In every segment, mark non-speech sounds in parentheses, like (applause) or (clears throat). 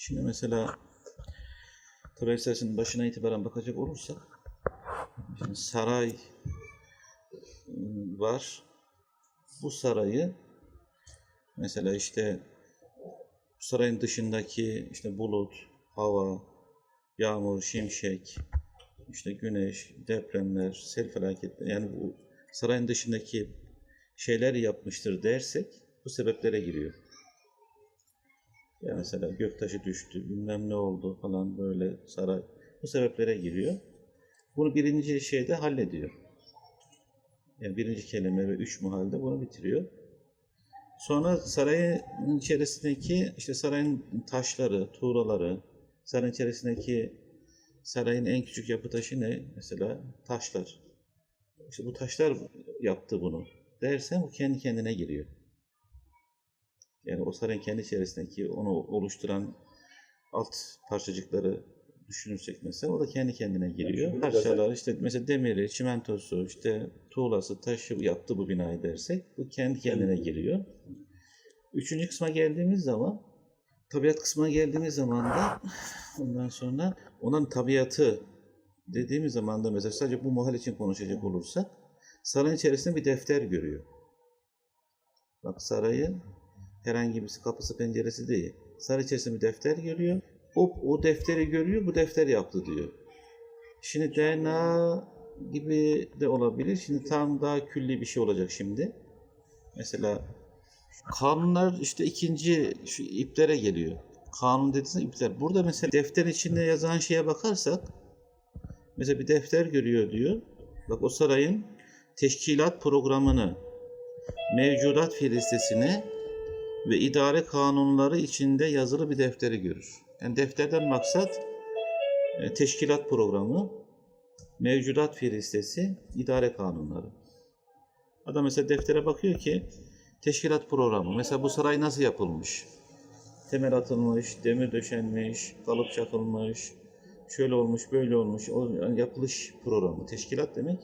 Şimdi mesela Traverses'in başına itibaren bakacak olursak şimdi saray ıı, var. Bu sarayı mesela işte sarayın dışındaki işte bulut, hava, yağmur, şimşek, işte güneş, depremler, sel felaketleri yani bu sarayın dışındaki şeyler yapmıştır dersek bu sebeplere giriyor. Ya mesela göktaşı düştü, bilmem ne oldu falan böyle saray. Bu sebeplere giriyor. Bunu birinci şeyde hallediyor. Yani birinci kelime ve üç muhalde bunu bitiriyor. Sonra sarayın içerisindeki işte sarayın taşları, tuğraları, sarayın içerisindeki sarayın en küçük yapı taşı ne? Mesela taşlar. İşte bu taşlar yaptı bunu dersen bu kendi kendine giriyor. Yani o sarayın kendi içerisindeki onu oluşturan alt parçacıkları düşünürsek mesela o da kendi kendine giriyor. şimdi Parçalar işte mesela demiri, çimentosu, işte tuğlası, taşı yaptı bu binayı dersek bu kendi kendine giriyor. Üçüncü kısma geldiğimiz zaman tabiat kısmına geldiğimiz zaman da ondan sonra onun tabiatı dediğimiz zaman da mesela sadece bu mahal için konuşacak olursak sarayın içerisinde bir defter görüyor. Bak sarayın herhangi bir kapısı penceresi değil. İçerisinde bir defter görüyor. O, o defteri görüyor, bu defter yaptı diyor. Şimdi DNA gibi de olabilir. Şimdi tam daha külli bir şey olacak şimdi. Mesela kanunlar işte ikinci şu iplere geliyor. Kanun dediğiniz ipler. Burada mesela defter içinde yazan şeye bakarsak mesela bir defter görüyor diyor. Bak o sarayın teşkilat programını, mevcudat filistesini ve idare kanunları içinde yazılı bir defteri görür. Yani defterden maksat e, teşkilat programı, mevcudat filistesi, idare kanunları. Adam mesela deftere bakıyor ki teşkilat programı. Mesela bu saray nasıl yapılmış? Temel atılmış, demir döşenmiş, kalıp çakılmış, şöyle olmuş, böyle olmuş. O yapılış programı. Teşkilat demek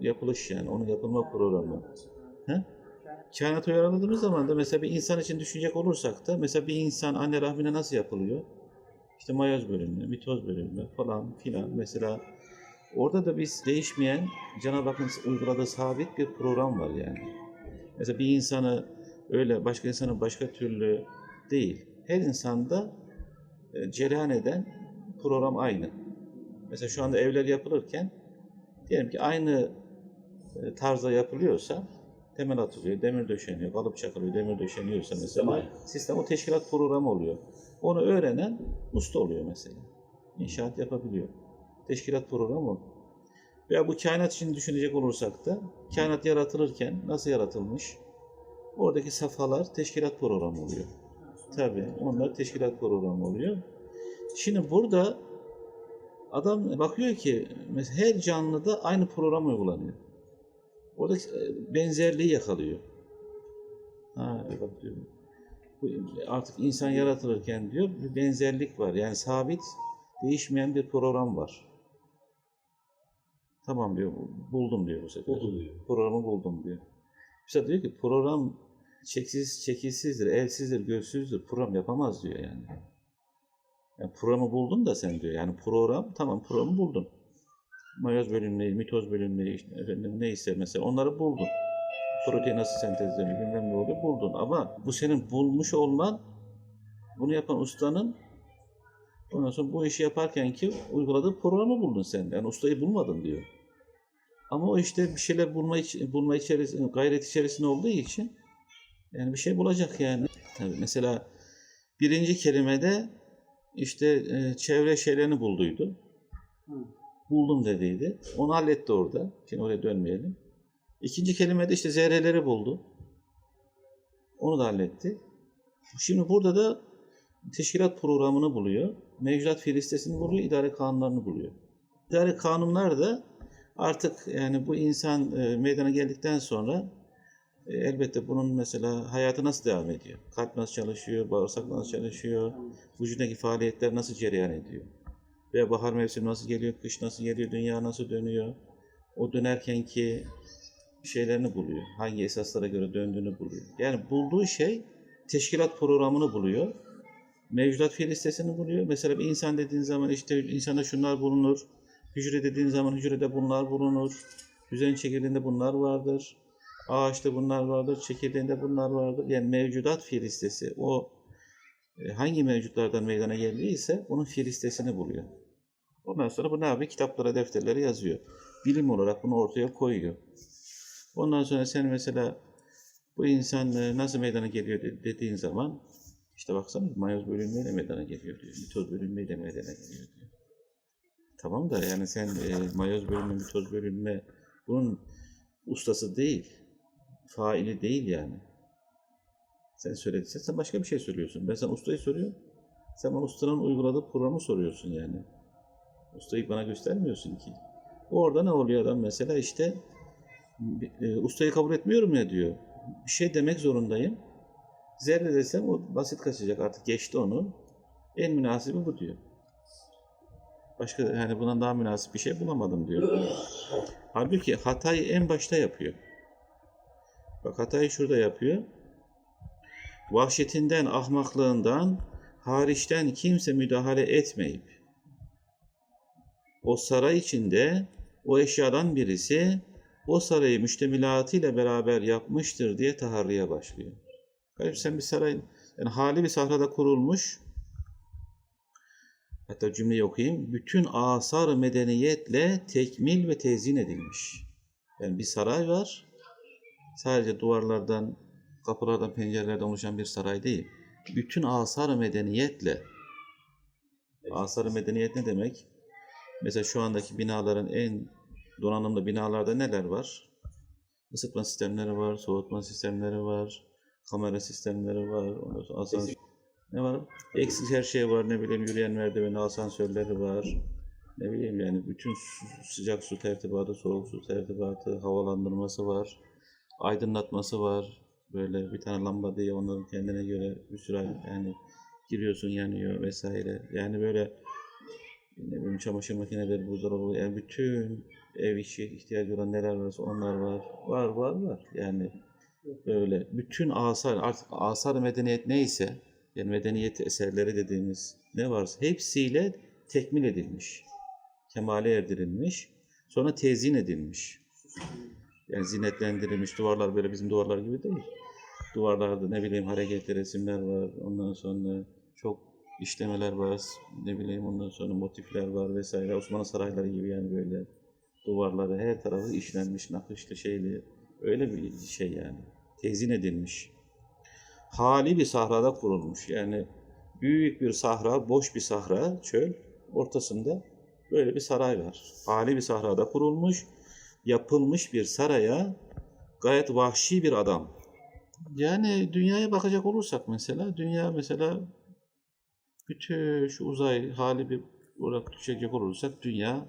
yapılış yani. Onun yapılma programı. He? Kainatı uyarladığımız zaman da mesela bir insan için düşünecek olursak da mesela bir insan anne rahmine nasıl yapılıyor? İşte mayoz bölünme, mitoz bölünme falan filan. Mesela orada da biz değişmeyen Cenab-ı Hakk'ın uyguladığı sabit bir program var yani. Mesela bir insanı öyle başka insanı başka türlü değil. Her insanda e, cereyan eden program aynı. Mesela şu anda evler yapılırken diyelim ki aynı e, tarzda yapılıyorsa temel atılıyor, demir döşeniyor, kalıp çakılıyor, demir döşeniyorsa mesela sistem o teşkilat programı oluyor. Onu öğrenen usta oluyor mesela. İnşaat yapabiliyor. Teşkilat programı. Veya bu kainat için düşünecek olursak da kainat yaratılırken nasıl yaratılmış? Oradaki safhalar teşkilat programı oluyor. Tabii onlar teşkilat programı oluyor. Şimdi burada adam bakıyor ki mesela her canlıda aynı program uygulanıyor. Orada e, benzerliği yakalıyor. Ha, bak diyor. Bu Artık insan yaratılırken diyor bir benzerlik var. Yani sabit, değişmeyen bir program var. Tamam diyor, buldum diyor bu sefer. Bulunuyor. Programı buldum diyor. İşte diyor ki program çeksiz, çekilsizdir, elsizdir, gözsüzdür. Program yapamaz diyor yani. yani. Programı buldun da sen diyor. Yani program, tamam programı buldun. Mayoz bölünmeyi, mitoz bölünmeyi, işte efendim neyse mesela onları buldun. Protein nasıl sentezleniyor, bilmem ne oluyor buldun. Ama bu senin bulmuş olman, bunu yapan ustanın ondan sonra bu işi yaparken ki uyguladığı programı buldun sen. Yani ustayı bulmadın diyor. Ama o işte bir şeyler bulma, bulma içerisinde, gayret içerisinde olduğu için yani bir şey bulacak yani. Tabii mesela birinci kelimede işte e, çevre şeylerini bulduydu. Buldum dediydi. Onu halletti orada. Şimdi oraya dönmeyelim. İkinci kelimede işte zerreleri buldu. Onu da halletti. Şimdi burada da teşkilat programını buluyor. Mevcudat filistesini buluyor, idare kanunlarını buluyor. İdare kanunlar da artık yani bu insan e, meydana geldikten sonra e, elbette bunun mesela hayatı nasıl devam ediyor? Kalp nasıl çalışıyor, bağırsak nasıl çalışıyor, vücudundaki faaliyetler nasıl cereyan ediyor? Veya bahar mevsimi nasıl geliyor, kış nasıl geliyor, dünya nasıl dönüyor? O dönerken ki şeylerini buluyor. Hangi esaslara göre döndüğünü buluyor. Yani bulduğu şey teşkilat programını buluyor. mevcudat fiil listesini buluyor. Mesela bir insan dediğin zaman işte insanda şunlar bulunur. Hücre dediğin zaman hücrede bunlar bulunur. Düzen çekirdeğinde bunlar vardır. Ağaçta bunlar vardır. Çekirdeğinde bunlar vardır. Yani mevcudat fiil listesi o e, hangi mevcutlardan meydana geldiyse onun fiil listesini buluyor. Ondan sonra bu ne yapıyor? Kitaplara, defterlere yazıyor. Bilim olarak bunu ortaya koyuyor. Ondan sonra sen mesela bu insan e, nasıl meydana geliyor de- dediğin zaman işte baksana mayoz bölünmeyle meydana geliyor diyor. Mitoz bölünmeyle meydana geliyor diyor. Tamam da yani sen e, mayoz bölünme, mitoz bölünme bunun ustası değil. Faili değil yani. Sen söylediysen sen başka bir şey söylüyorsun. Ben sana ustayı soruyorum. Sen bana ustanın uyguladığı programı soruyorsun yani. Ustayı bana göstermiyorsun ki. Orada ne oluyor adam mesela işte e, ustayı kabul etmiyorum ya diyor. Bir şey demek zorundayım. Zerre desem o basit kaçacak artık geçti onu. En münasibi bu diyor. Başka yani bundan daha münasip bir şey bulamadım diyor. Halbuki hatayı en başta yapıyor. Bak hatayı şurada yapıyor. Vahşetinden, ahmaklığından, hariçten kimse müdahale etmeyip o saray içinde o eşyadan birisi o sarayı müştemilatıyla beraber yapmıştır diye taharriye başlıyor. Garip sen bir saray, yani hali bir sahrada kurulmuş, hatta cümleyi okuyayım, bütün asar medeniyetle tekmil ve tezyin edilmiş. Yani bir saray var, sadece duvarlardan, kapılardan, pencerelerden oluşan bir saray değil. Bütün asar medeniyetle, asar medeniyet ne demek? Mesela şu andaki binaların en donanımlı binalarda neler var? Isıtma sistemleri var, soğutma sistemleri var, kamera sistemleri var, asansör... Ne var? Eksik her şey var, ne bileyim yürüyen merdiveni, asansörleri var. Ne bileyim yani bütün su- sıcak su tertibatı, soğuk su tertibatı, havalandırması var. Aydınlatması var. Böyle bir tane lamba diye onların kendine göre bir sürü yani giriyorsun yanıyor vesaire. Yani böyle çamaşır makineleri, buzdolabı yani bütün ev işi ihtiyacı olan neler varsa onlar var. Var var var. Yani böyle bütün asar artık asar medeniyet neyse yani medeniyet eserleri dediğimiz ne varsa hepsiyle tekmil edilmiş. Kemale erdirilmiş. Sonra tezyin edilmiş. Yani zinetlendirilmiş. Duvarlar böyle bizim duvarlar gibi değil. Duvarlarda ne bileyim hareketli resimler var. Ondan sonra çok işlemeler var. Ne bileyim ondan sonra motifler var vesaire. Osmanlı sarayları gibi yani böyle duvarları her tarafı işlenmiş, nakışlı şeyli. Öyle bir şey yani. Tezin edilmiş. Hali bir sahrada kurulmuş. Yani büyük bir sahra, boş bir sahra, çöl. Ortasında böyle bir saray var. Hali bir sahrada kurulmuş. Yapılmış bir saraya gayet vahşi bir adam. Yani dünyaya bakacak olursak mesela, dünya mesela bütün şu uzay hali bir olarak düşecek olursak dünya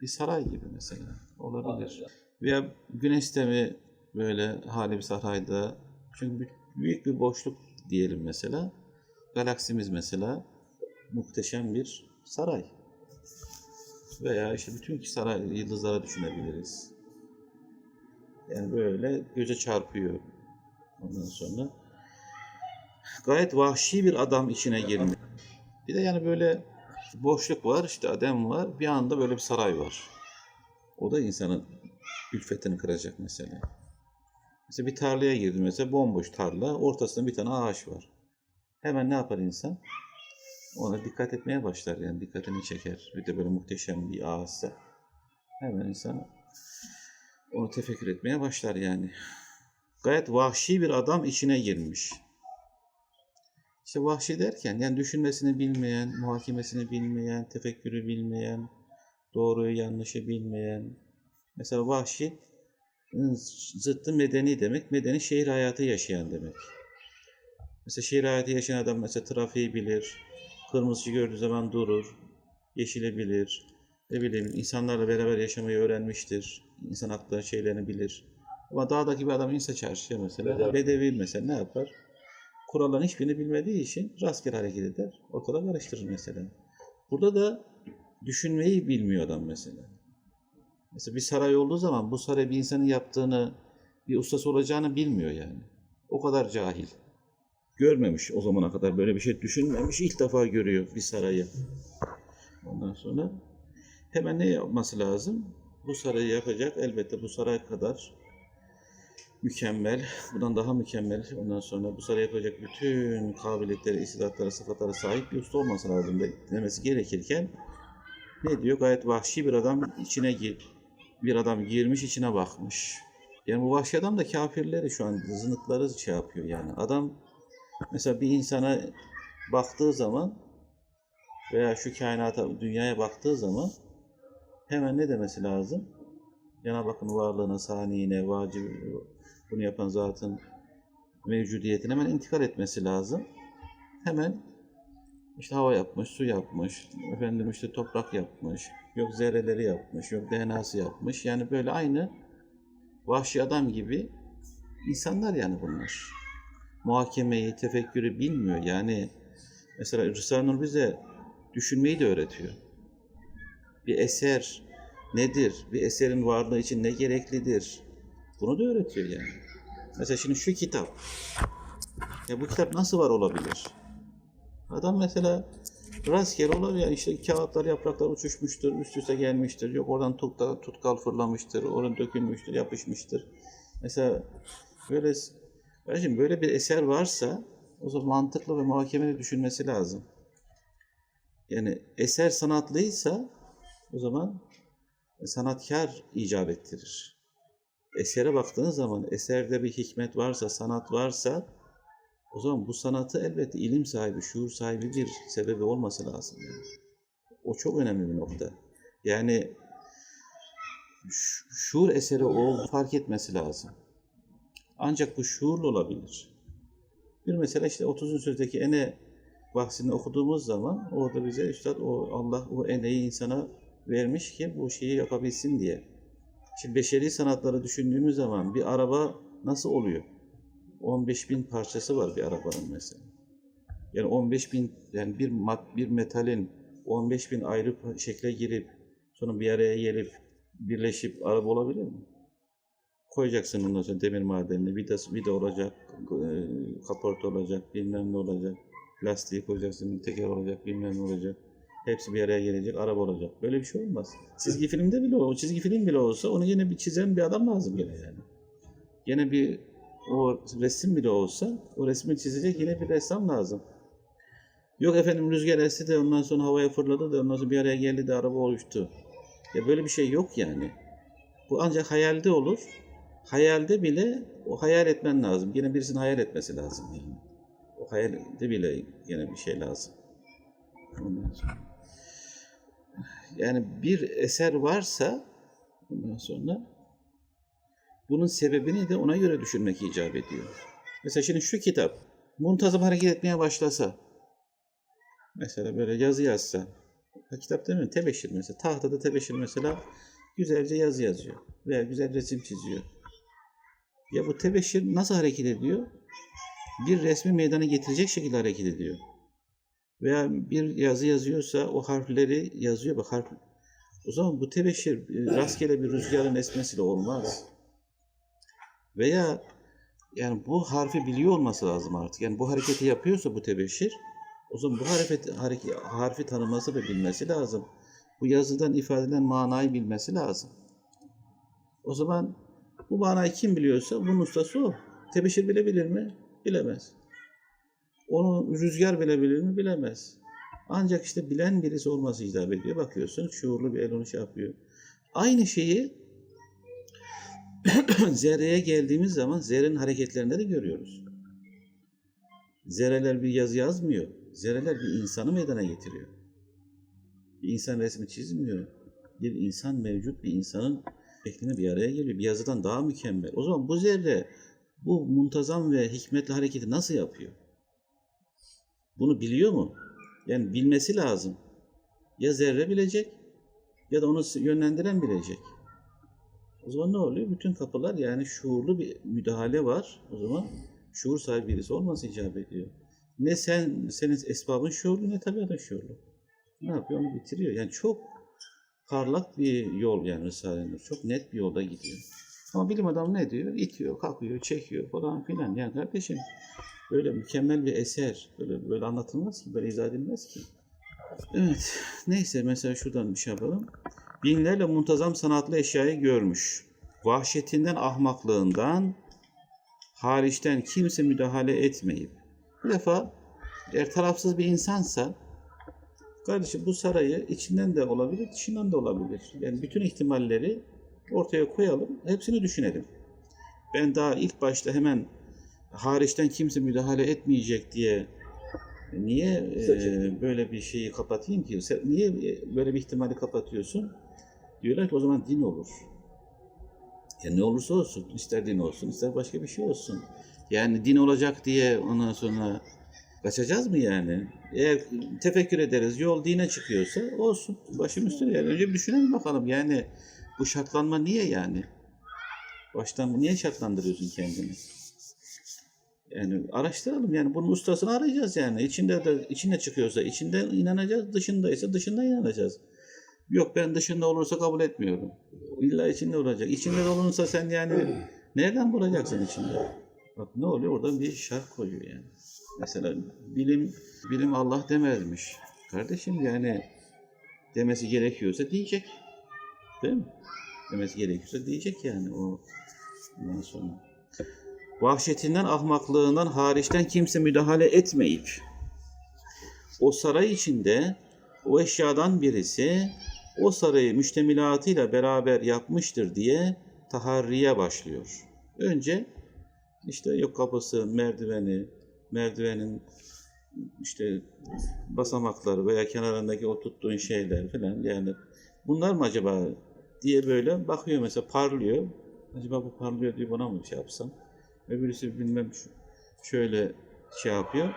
bir saray gibi mesela olabilir. Veya güneş sistemi böyle hali bir sarayda çünkü bü- büyük bir boşluk diyelim mesela. Galaksimiz mesela muhteşem bir saray. Veya işte bütün ki saray yıldızlara düşünebiliriz. Yani böyle göze çarpıyor ondan sonra. Gayet vahşi bir adam içine girmiş. Bir de yani böyle boşluk var, işte adem var. Bir anda böyle bir saray var. O da insanın ülfetini kıracak mesela. Mesela bir tarlaya girdi mesela bomboş tarla. Ortasında bir tane ağaç var. Hemen ne yapar insan? Ona dikkat etmeye başlar yani dikkatini çeker. Bir de böyle muhteşem bir ağaçsa. Hemen insan onu tefekkür etmeye başlar yani. Gayet vahşi bir adam içine girmiş. İşte vahşi derken yani düşünmesini bilmeyen, muhakemesini bilmeyen, tefekkürü bilmeyen, doğruyu yanlışı bilmeyen. Mesela vahşi zıttı medeni demek. Medeni şehir hayatı yaşayan demek. Mesela şehir hayatı yaşayan adam mesela trafiği bilir. Kırmızı gördüğü zaman durur. Yeşili bilir. Ne bileyim insanlarla beraber yaşamayı öğrenmiştir. İnsan hakları şeylerini bilir. Ama dağdaki bir adam inse çarşıya mesela. Bedevi. Bedevi mesela ne yapar? Kuralların hiçbirini bilmediği için rastgele hareket eder. Ortada karıştırır mesela. Burada da düşünmeyi bilmiyor adam mesela. Mesela bir saray olduğu zaman bu saray bir insanın yaptığını, bir ustası olacağını bilmiyor yani. O kadar cahil. görmemiş o zamana kadar böyle bir şey düşünmemiş. ilk defa görüyor bir sarayı. Ondan sonra hemen ne yapması lazım? Bu sarayı yapacak. Elbette bu saray kadar mükemmel, bundan daha mükemmel. Ondan sonra bu saray yapacak bütün kabiliyetleri, istidatlara, sıfatlara sahip bir usta olması lazım de- demesi gerekirken ne diyor? Gayet vahşi bir adam içine gir. Bir adam girmiş içine bakmış. Yani bu vahşi adam da kafirleri şu an zınıkları şey yapıyor yani. Adam mesela bir insana baktığı zaman veya şu kainata, dünyaya baktığı zaman hemen ne demesi lazım? Cenab-ı Hakk'ın varlığına, saniyine, vacib, bunu yapan zatın mevcudiyetine hemen intikal etmesi lazım. Hemen işte hava yapmış, su yapmış, efendim işte toprak yapmış, yok zerreleri yapmış, yok DNA'sı yapmış. Yani böyle aynı vahşi adam gibi insanlar yani bunlar. Muhakemeyi, tefekkürü bilmiyor. Yani mesela Risale-i Nur bize düşünmeyi de öğretiyor. Bir eser nedir? Bir eserin varlığı için ne gereklidir? Bunu da öğretiyor yani. Mesela şimdi şu kitap. Ya bu kitap nasıl var olabilir? Adam mesela rastgele olabilir. Yani işte kağıtlar, yapraklar uçuşmuştur, üst üste gelmiştir. Yok oradan tutkal, tutkal fırlamıştır, oradan dökülmüştür, yapışmıştır. Mesela böyle Kardeşim böyle bir eser varsa o zaman mantıklı ve muhakemeli düşünmesi lazım. Yani eser sanatlıysa o zaman sanatkar icap ettirir. Esere baktığınız zaman eserde bir hikmet varsa, sanat varsa o zaman bu sanatı elbette ilim sahibi, şuur sahibi bir sebebi olması lazım. Yani. O çok önemli bir nokta. Yani şuur eseri olduğunu fark etmesi lazım. Ancak bu şuurlu olabilir. Bir mesela işte 30. sözdeki ene bahsini okuduğumuz zaman orada bize üstad o Allah o eneyi insana vermiş ki bu şeyi yapabilsin diye. Şimdi beşeri sanatları düşündüğümüz zaman bir araba nasıl oluyor? 15 bin parçası var bir arabanın mesela. Yani 15 bin yani bir mat, bir metalin 15 bin ayrı şekle girip sonra bir araya gelip birleşip araba olabilir mi? Koyacaksın ondan sonra demir madenini, vidası, vida olacak, e, kaporta olacak, bilmem ne olacak, lastiği koyacaksın, teker olacak, bilmem ne olacak. Hepsi bir araya gelecek, araba olacak. Böyle bir şey olmaz. Çizgi filmde bile o çizgi film bile olsa onu yine bir çizen bir adam lazım gene yani. Yine bir o resim bile olsa o resmi çizecek yine bir ressam lazım. Yok efendim rüzgar esti de ondan sonra havaya fırladı da ondan sonra bir araya geldi de araba oluştu. Ya böyle bir şey yok yani. Bu ancak hayalde olur. Hayalde bile o hayal etmen lazım. Yine birisinin hayal etmesi lazım yani. O hayalde bile yine bir şey lazım. Ondan sonra. Yani bir eser varsa ondan sonra bunun sebebini de ona göre düşünmek icap ediyor. Mesela şimdi şu kitap muntazam hareket etmeye başlasa mesela böyle yazı yazsa ha, kitap mi? Tebeşir mesela. Tahtada tebeşir mesela güzelce yazı yazıyor veya güzel resim çiziyor. Ya bu tebeşir nasıl hareket ediyor? Bir resmi meydana getirecek şekilde hareket ediyor. Veya bir yazı yazıyorsa o harfleri yazıyor. Bak harf. O zaman bu tebeşir e, rastgele bir rüzgarın esmesiyle olmaz. Veya yani bu harfi biliyor olması lazım artık. Yani bu hareketi yapıyorsa bu tebeşir o zaman bu hareket, hareket, harfi tanıması ve bilmesi lazım. Bu yazıdan ifade edilen manayı bilmesi lazım. O zaman bu manayı kim biliyorsa bunun ustası o. Tebeşir bilebilir mi? Bilemez. Onu rüzgar bilebilir mi? Bilemez. Ancak işte bilen birisi olması icap ediyor. Bakıyorsun şuurlu bir el onu şey yapıyor. Aynı şeyi (clears throat) zerreye geldiğimiz zaman zerrenin hareketlerinde de görüyoruz. Zerreler bir yazı yazmıyor. Zerreler bir insanı meydana getiriyor. Bir insan resmi çizmiyor. Bir insan mevcut, bir insanın şeklinde bir araya geliyor. Bir yazıdan daha mükemmel. O zaman bu zerre bu muntazam ve hikmetli hareketi nasıl yapıyor? Bunu biliyor mu? Yani bilmesi lazım. Ya zerre bilecek ya da onu yönlendiren bilecek. O zaman ne oluyor? Bütün kapılar yani şuurlu bir müdahale var. O zaman şuur sahibi birisi olması icap ediyor. Ne sen senin esbabın şuurlu ne tabiatın şuurlu. Ne yapıyor? Onu bitiriyor. Yani çok parlak bir yol yani Risale-i Nur. Çok net bir yolda gidiyor. Ama bilim adamı ne diyor? İtiyor, kalkıyor, çekiyor falan filan. Yani kardeşim böyle mükemmel bir eser böyle, böyle anlatılmaz ki, böyle izah edilmez ki. Evet, neyse mesela şuradan bir şey yapalım. Binlerle muntazam sanatlı eşyayı görmüş. Vahşetinden, ahmaklığından hariçten kimse müdahale etmeyip. Bir defa eğer tarafsız bir insansa kardeşim bu sarayı içinden de olabilir, dışından da olabilir. Yani bütün ihtimalleri ortaya koyalım, hepsini düşünelim. Ben daha ilk başta hemen hariçten kimse müdahale etmeyecek diye niye e, böyle bir şeyi kapatayım ki? Sen niye e, böyle bir ihtimali kapatıyorsun? Diyorlar ki o zaman din olur. Ya ne olursa olsun, ister din olsun, ister başka bir şey olsun. Yani din olacak diye ondan sonra kaçacağız mı yani? Eğer tefekkür ederiz, yol dine çıkıyorsa olsun. Başım üstüne yani. Önce bir düşünelim bakalım yani bu şartlanma niye yani? Baştan niye şartlandırıyorsun kendini? Yani araştıralım yani bunun ustasını arayacağız yani. İçinde de içinde çıkıyorsa içinden inanacağız, dışındaysa dışında inanacağız. Yok ben dışında olursa kabul etmiyorum. İlla içinde olacak. İçinde de olursa sen yani (clears throat) nereden bulacaksın içinde? Bak ne oluyor? Oradan bir şart koyuyor yani. Mesela bilim bilim Allah demezmiş. Kardeşim yani demesi gerekiyorsa diyecek. Değil mi? Demesi gerekiyorsa diyecek yani o ondan sonra. Vahşetinden, ahmaklığından hariçten kimse müdahale etmeyip o saray içinde o eşyadan birisi o sarayı müştemilatıyla beraber yapmıştır diye taharriye başlıyor. Önce işte yok kapısı, merdiveni, merdivenin işte basamakları veya kenarındaki o tuttuğun şeyler falan yani bunlar mı acaba diye böyle bakıyor mesela parlıyor. Acaba bu parlıyor diye buna mı şey yapsam? Öbürüsü bilmem şöyle şey yapıyor.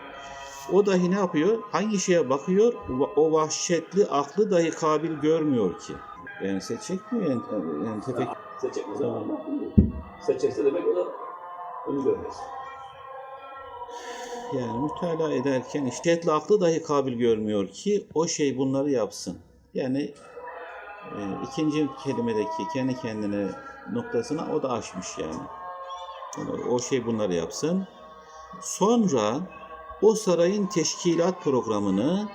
O dahi ne yapıyor? Hangi şeye bakıyor? O vahşetli aklı dahi kabil görmüyor ki. Yani seçecek mi? Yani, yani tefek... Seçecek zaman Seçecekse demek o da onu görmez. Yani mütalaa ederken işletli aklı dahi kabil görmüyor ki o şey bunları yapsın. Yani e, ikinci kelimedeki kendi kendine noktasına o da aşmış yani. Yani o şey bunları yapsın. Sonra o sarayın teşkilat programını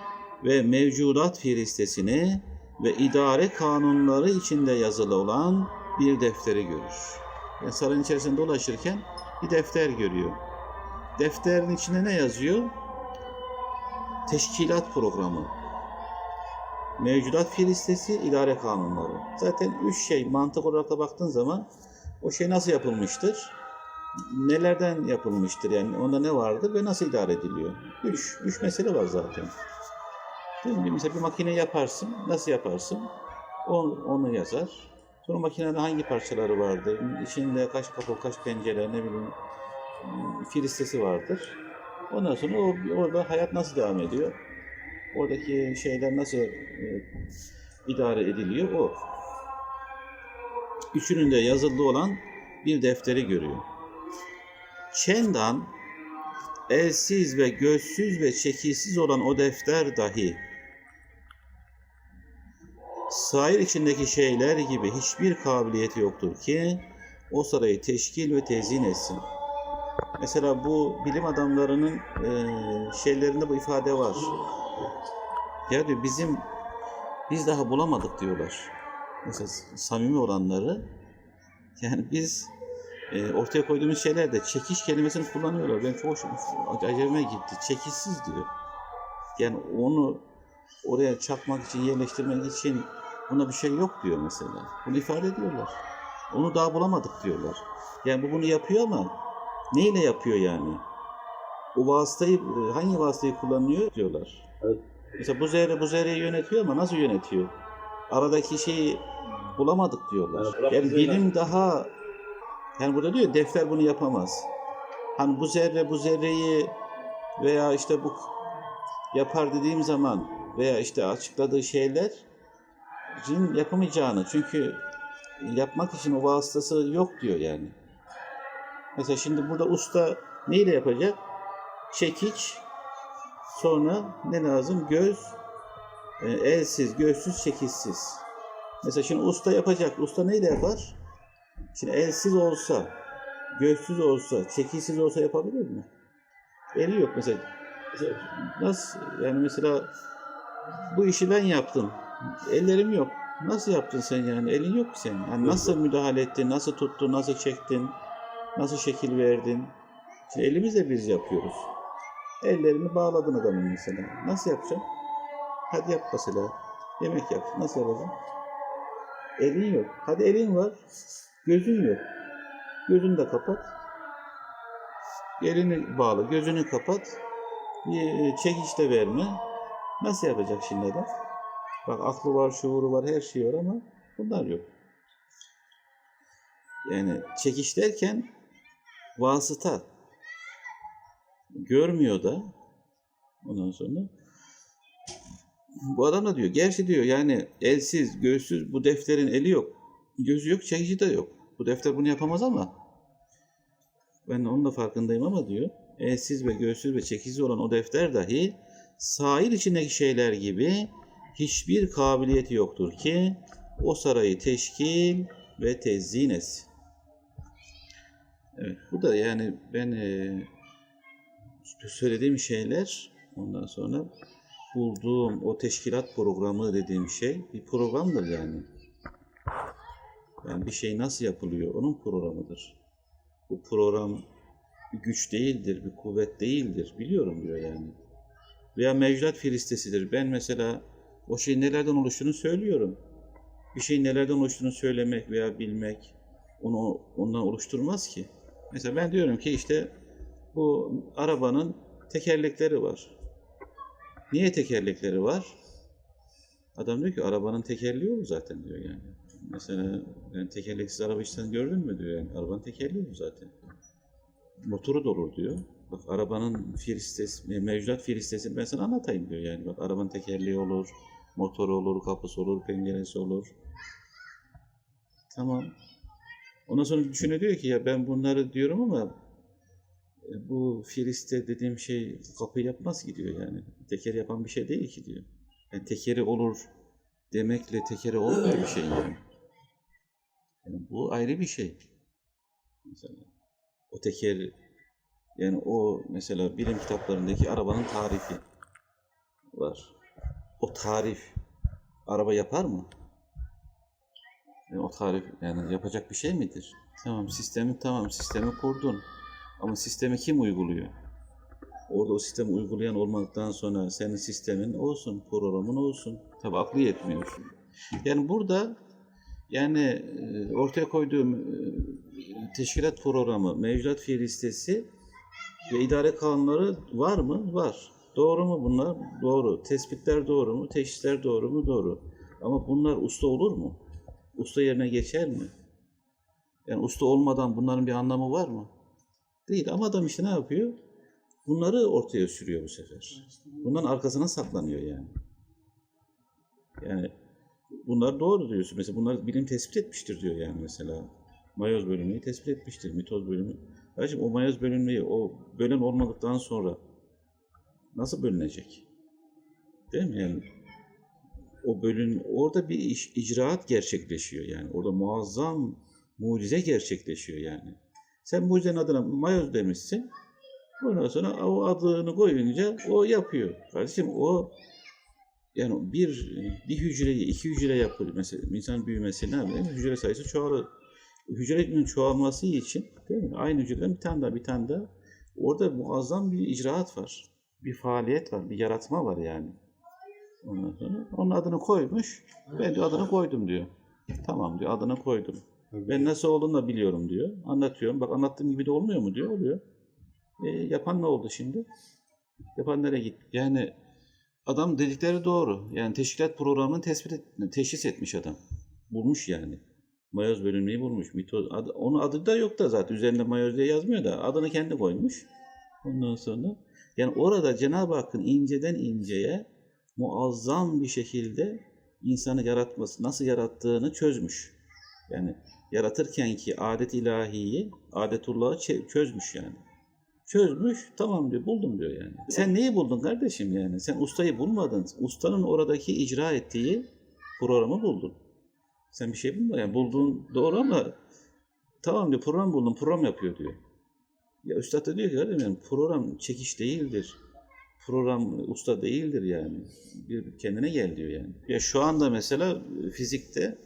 ve mevcudat firistesini ve idare kanunları içinde yazılı olan bir defteri görür. Yani sarayın içerisinde dolaşırken bir defter görüyor. Defterin içinde ne yazıyor? Teşkilat programı. Mevcudat filistesi, idare kanunları. Zaten üç şey mantık olarak da baktığın zaman o şey nasıl yapılmıştır? Nelerden yapılmıştır yani onda ne vardır ve nasıl idare ediliyor? Üç, üç mesele var zaten. Değil mi? Mesela bir makine yaparsın, nasıl yaparsın? Onu, onu yazar. Sonra makinenin hangi parçaları vardır? İçinde kaç kapı, kaç pencere, ne bileyim filistesi vardır. Ondan sonra o, orada hayat nasıl devam ediyor? Oradaki şeyler nasıl e, idare ediliyor o. Üçünün de yazılı olan bir defteri görüyor. Çendan elsiz ve gözsüz ve şekilsiz olan o defter dahi sair içindeki şeyler gibi hiçbir kabiliyeti yoktur ki o sarayı teşkil ve tezyin etsin. Mesela bu bilim adamlarının e, şeylerinde bu ifade var. Ya diyor bizim biz daha bulamadık diyorlar. Mesela samimi olanları yani biz e, ortaya koyduğumuz şeylerde çekiş kelimesini kullanıyorlar. Ben çok acayime gitti. Çekişsiz diyor. Yani onu oraya çakmak için, yerleştirmek için buna bir şey yok diyor mesela. Bunu ifade ediyorlar. Onu daha bulamadık diyorlar. Yani bu bunu yapıyor ama neyle yapıyor yani? O vasıtayı, e, hangi vasıtayı kullanıyor diyorlar. Evet. Mesela bu zerre bu zerreyi yönetiyor ama nasıl yönetiyor? Aradaki şeyi bulamadık diyorlar. Bırak Yani bilim daha yani burada diyor defter bunu yapamaz. Hani bu zerre bu zerreyi veya işte bu yapar dediğim zaman veya işte açıkladığı şeyler cin yapamayacağını çünkü yapmak için o vasıtası yok diyor yani. Mesela şimdi burada usta neyle yapacak? Çekiç, sonra ne lazım? Göz, e, elsiz, gözsüz, çekişsiz. Mesela şimdi usta yapacak. Usta neyle yapar? Şimdi elsiz olsa, gözsüz olsa, çekisiz olsa yapabilir mi? Eli yok mesela. Mesela Nasıl yani mesela bu işi ben yaptım. Ellerim yok. Nasıl yaptın sen yani? Elin yok ki senin. Yani nasıl müdahale ettin, nasıl tuttun, nasıl çektin, nasıl şekil verdin? Şimdi elimizle biz yapıyoruz. Ellerini bağladın adamın mesela. Nasıl yapacaksın? Hadi yap mesela. Yemek yap. Nasıl yapacaksın? Elin yok. Hadi elin var. Gözün yok. Gözünü de kapat. Elini bağla. Gözünü kapat. Bir çekiç de verme. Nasıl yapacak şimdi adam? Bak aklı var, şuuru var, her şey var ama bunlar yok. Yani çekiş derken vasıta. Görmüyor da ondan sonra bu adam da diyor. Gerçi diyor yani elsiz, gözsüz bu defterin eli yok. Gözü yok, çekici de yok. Bu defter bunu yapamaz ama ben onun da farkındayım ama diyor. Elsiz ve gözsüz ve çekiciz olan o defter dahi sahil içindeki şeyler gibi hiçbir kabiliyeti yoktur ki o sarayı teşkil ve tezyin etsin. Evet, bu da yani ben eee, söylediğim şeyler ondan sonra bulduğum o teşkilat programı dediğim şey bir programdır yani. Yani bir şey nasıl yapılıyor onun programıdır. Bu program bir güç değildir, bir kuvvet değildir. Biliyorum diyor yani. Veya mevcudat filistesidir. Ben mesela o şeyin nelerden oluştuğunu söylüyorum. Bir şeyin nelerden oluştuğunu söylemek veya bilmek onu ondan oluşturmaz ki. Mesela ben diyorum ki işte bu arabanın tekerlekleri var. Niye tekerlekleri var? Adam diyor ki arabanın tekerleği yok zaten diyor yani. Mesela yani tekerleksiz araba hiç sen gördün mü diyor yani. Arabanın tekerleği yok zaten. Motoru da olur diyor. Bak arabanın filistesi, mevcudat filistesi ben sana anlatayım diyor yani. Bak arabanın tekerleği olur, motoru olur, kapısı olur, penceresi olur. Tamam. Ondan sonra düşünüyor diyor ki ya ben bunları diyorum ama e, bu filiste dediğim şey bu kapıyı yapmaz ki diyor yani. Teker yapan bir şey değil ki diyor. Yani tekeri olur demekle tekeri olmuyor bir şey yani. Yani bu ayrı bir şey. Mesela o teker yani o mesela bilim kitaplarındaki arabanın tarifi var. O tarif araba yapar mı? Yani o tarif yani yapacak bir şey midir? Tamam sistemi tamam sistemi kurdun. Ama sistemi kim uyguluyor? Orada o sistemi uygulayan olmadıktan sonra senin sistemin olsun, programın olsun. Tabi aklı yetmiyor. Yani burada yani e, ortaya koyduğum e, teşkilat programı, mevcudat fiil listesi ve idare kanunları var mı? Var. Doğru mu bunlar? Doğru. Tespitler doğru mu? Teşhisler doğru mu? Doğru. Ama bunlar usta olur mu? Usta yerine geçer mi? Yani usta olmadan bunların bir anlamı var mı? Değil. Ama adam işte ne yapıyor? Bunları ortaya sürüyor bu sefer. Bunların arkasına saklanıyor yani. Yani bunlar doğru diyorsun. Mesela bunlar bilim tespit etmiştir diyor yani mesela. Mayoz bölünmeyi tespit etmiştir. Mitoz bölümü. Kardeşim o mayoz bölünmeyi o bölen olmadıktan sonra nasıl bölünecek? Değil mi? Yani o bölün orada bir iş, icraat gerçekleşiyor yani. Orada muazzam mucize gerçekleşiyor yani. Sen mucizenin adına mayoz demişsin. Ondan sonra o adını koyunca o yapıyor. Kardeşim o yani bir bir hücreyi iki hücre yapıyor. Mesela insan büyümesi ne yapıyor? Hücre sayısı çoğalır. Hücrenin çoğalması için değil mi? Aynı hücreden bir tane daha bir tane daha. Orada muazzam bir icraat var. Bir faaliyet var. Bir yaratma var yani. Ondan sonra onun adını koymuş. Ben de adını koydum diyor. Tamam diyor adını koydum. Ben nasıl olduğunu da biliyorum diyor. Anlatıyorum. Bak anlattığım gibi de olmuyor mu diyor. Oluyor. E, yapan ne oldu şimdi? Yapan nereye gitti? Yani adam dedikleri doğru. Yani teşkilat programını tespit et, teşhis etmiş adam. Bulmuş yani. Mayoz bölünmeyi bulmuş. Mitoz, adı, onun adı da yok da zaten. Üzerinde mayoz diye yazmıyor da. Adını kendi koymuş. Ondan sonra yani orada Cenab-ı Hakk'ın inceden inceye muazzam bir şekilde insanı yaratması, nasıl yarattığını çözmüş. Yani yaratırken ki adet ilahiyi, adetullah'ı çözmüş yani. Çözmüş, tamam diyor, buldum diyor yani. Sen neyi buldun kardeşim yani? Sen ustayı bulmadın. Ustanın oradaki icra ettiği programı buldun. Sen bir şey bulmadın. Yani bulduğun doğru ama Tamam diyor program buldum program yapıyor diyor. Ya üstad da diyor ki kardeşim program çekiş değildir. Program usta değildir yani. Bir kendine gel diyor yani. Ya şu anda mesela fizikte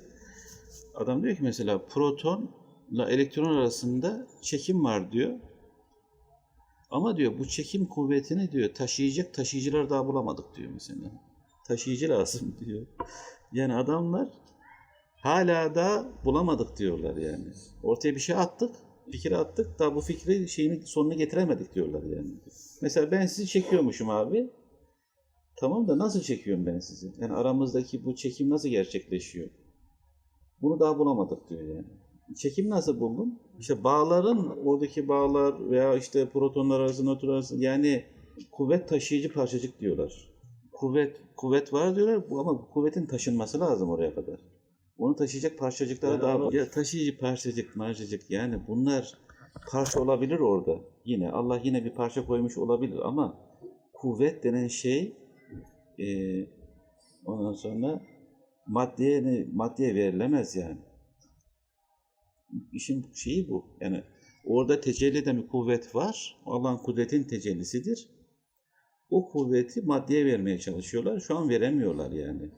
adam diyor ki mesela protonla elektron arasında çekim var diyor. Ama diyor bu çekim kuvvetini diyor taşıyacak taşıyıcılar daha bulamadık diyor mesela. Taşıyıcı lazım (laughs) diyor. Yani adamlar hala da bulamadık diyorlar yani. Ortaya bir şey attık, fikir attık. Daha bu fikri şeyini sonuna getiremedik diyorlar yani. Mesela ben sizi çekiyormuşum abi. Tamam da nasıl çekiyorum ben sizi? Yani aramızdaki bu çekim nasıl gerçekleşiyor? Bunu daha bulamadık diyor yani. Çekim nasıl buldun? İşte bağların, oradaki bağlar veya işte protonlar arası, nötron arası yani kuvvet taşıyıcı parçacık diyorlar. Kuvvet kuvvet var diyorlar ama kuvvetin taşınması lazım oraya kadar. Onu taşıyacak parçacıklara Yani daha ya taşıyıcı parçacık, parçacık yani bunlar parça olabilir orada. Yine Allah yine bir parça koymuş olabilir ama kuvvet denen şey eee ondan sonra maddeye maddeye verilemez yani. İşin şeyi bu. Yani orada tecelli eden bir kuvvet var. Allah'ın kudretin tecellisidir. O kuvveti maddeye vermeye çalışıyorlar. Şu an veremiyorlar yani.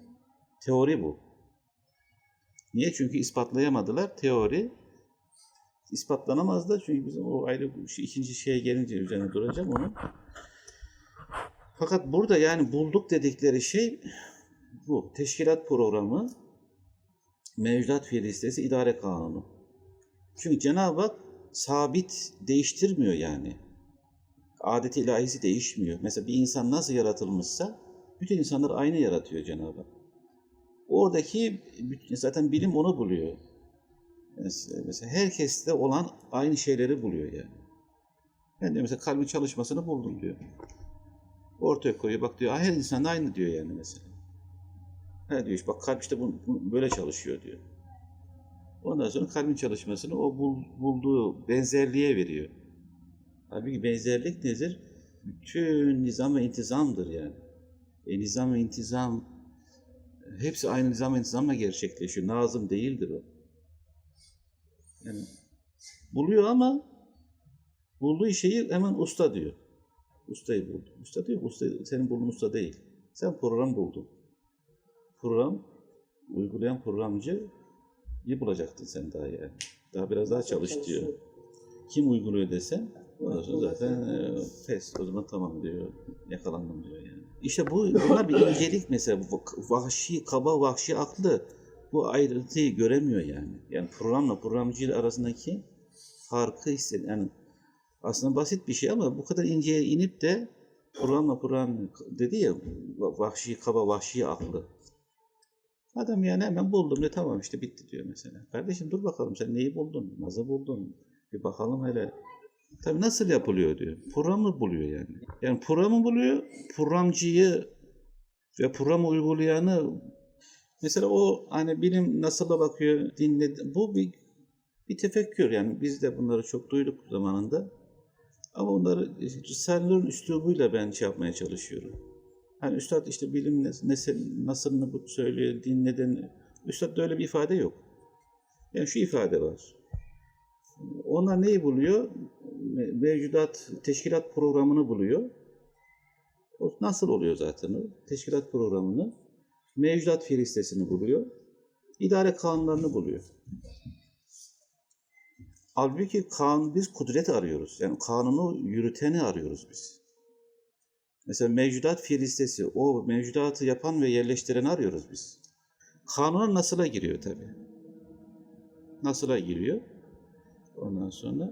Teori bu. Niye? Çünkü ispatlayamadılar. Teori ispatlanamaz da çünkü bizim o ayrı ikinci şeye gelince üzerine duracağım onu. Fakat burada yani bulduk dedikleri şey bu. Teşkilat programı, mevcudat fiil listesi, idare kanunu. Çünkü Cenab-ı Hak sabit değiştirmiyor yani. Adeti ilahisi değişmiyor. Mesela bir insan nasıl yaratılmışsa bütün insanlar aynı yaratıyor Cenab-ı Hak. Oradaki zaten bilim onu buluyor. Mesela, herkeste olan aynı şeyleri buluyor yani. Ben diyor mesela kalbin çalışmasını buldum diyor. Ortaya koyuyor. Bak diyor her insan da aynı diyor yani mesela. Ha diyor bak kalp işte bu, bu- böyle çalışıyor diyor. Ondan sonra kalbin çalışmasını o bul- bulduğu benzerliğe veriyor. Halbuki benzerlik nedir? Bütün nizam ve intizamdır yani. E, nizam ve intizam hepsi aynı nizam ve intizamla gerçekleşiyor. Nazım değildir o. Yani buluyor ama bulduğu şeyi hemen usta diyor. Ustayı buldu. Usta diyor, usta, senin bulduğun usta değil. Sen program buldun. Program, uygulayan programcı iyi bulacaktın sen daha yani. Daha biraz daha çalış diyor. Kim uyguluyor desen ondan sonra zaten e, pes o zaman tamam diyor. Yakalandım diyor yani. İşte bu bunlar bir incelik mesela. Vahşi, kaba vahşi aklı bu ayrıntıyı göremiyor yani. Yani programla programcı arasındaki farkı hissediyor. Yani aslında basit bir şey ama bu kadar inceye inip de programla program dedi ya vahşi, kaba vahşi aklı. Adam yani hemen buldum de tamam işte bitti diyor mesela. Kardeşim dur bakalım sen neyi buldun? Nasıl buldun? Bir bakalım hele. Tabii nasıl yapılıyor diyor. Programı buluyor yani. Yani programı buluyor, programcıyı ve programı uygulayanı mesela o hani bilim nasıl'a bakıyor, dinledi. Bu bir bir tefekkür yani biz de bunları çok duyduk zamanında. Ama onları Risale'lerin üslubuyla ben şey yapmaya çalışıyorum. Hani üstad işte bilim nasılını bu söylüyor, din neden. Üstadda öyle bir ifade yok. Yani şu ifade var. Onlar neyi buluyor? Me- Mevcudat, teşkilat programını buluyor. O nasıl oluyor zaten o? Teşkilat programını. Mevcudat fiil listesini buluyor. İdare kanunlarını buluyor. Halbuki kanun, biz kudret arıyoruz. Yani kanunu yürüteni arıyoruz biz. Mesela mevcudat fiil listesi, o mevcudatı yapan ve yerleştireni arıyoruz biz. Kanuna nasıla giriyor tabii. Nasıla giriyor. Ondan sonra